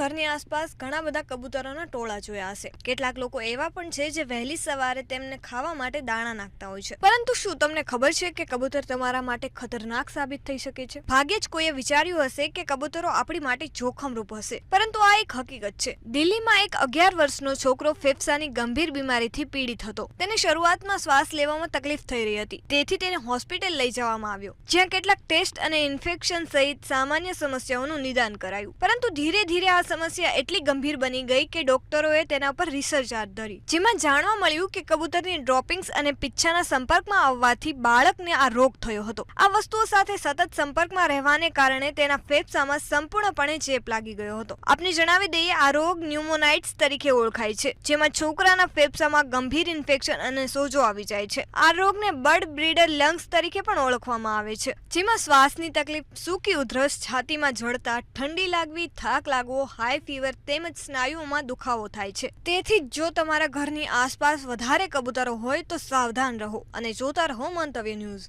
ઘરની આસપાસ ઘણા બધા કબૂતરોના ટોળા જોયા હશે. કેટલાક લોકો એવા પણ છે જે વહેલી સવારે તેમને ખાવા માટે દાણા નાખતા હોય છે. પરંતુ શું તમને ખબર છે કે કબૂતર તમારા માટે ખતરનાક સાબિત થઈ શકે છે? ભાગ્યે જ કોઈએ વિચાર્યું હશે કે કબૂતરો આપણી માટે જોખમરૂપ હશે. પરંતુ આ એક હકીકત છે. દિલ્હીમાં એક અગિયાર વર્ષનો છોકરો ફેફસાની ગંભીર બીમારીથી પીડિત હતો. તેને શરૂઆતમાં શ્વાસ લેવામાં તકલીફ થઈ રહી હતી. તેથી તેને હોસ્પિટલ લઈ જવામાં આવ્યો, જ્યાં કેટલાક ટેસ્ટ અને ઇન્ફેક્શન સહિત સામાન્ય સમસ્યાઓનું નિદાન કરાયું. પરંતુ ધીરે ધીરે આ સમસ્યા એટલી ગંભીર બની ગઈ કે ડોક્ટરોએ તેના પર રિસર્ચ હાથ ધરી. જેમાં જાણવા મળ્યું કે કબૂતરની ડ્રોપિંગ્સ અને પિચ્છાના સંપર્કમાં આવવાથી બાળકને આ રોગ થયો હતો. આ વસ્તુઓ સાથે સતત સંપર્કમાં રહેવાને કારણે તેના ફેફસામાં સંપૂર્ણપણે ચેપ લાગી ગયો હતો. આપને જણાવી દઈએ, આ રોગ ન્યુમોનાઇટ્સ તરીકે ઓળખાય છે, જેમાં છોકરાના ફેફસામાં ગંભીર ઇન્ફેક્શન અને સોજો આવી જાય છે. આ રોગને બર્ડ બ્રીડર લંગ્સ તરીકે પણ ઓળખવામાં આવે છે. જેમાં શ્વાસની તકલીફ, સૂકી ઉધરસ, છાતીમાં જળતા ઠંડી લાગવી, થાક લાગવો હાઈ ફીવર તેમજ સ્નાયુઓમાં દુખાવો થાય છે. તેથી જ તમારા ઘરની આસપાસ વધારે કબૂતરો હોય તો સાવધાન રહો અને જોતા રહો મંતવ્ય ન્યૂઝ.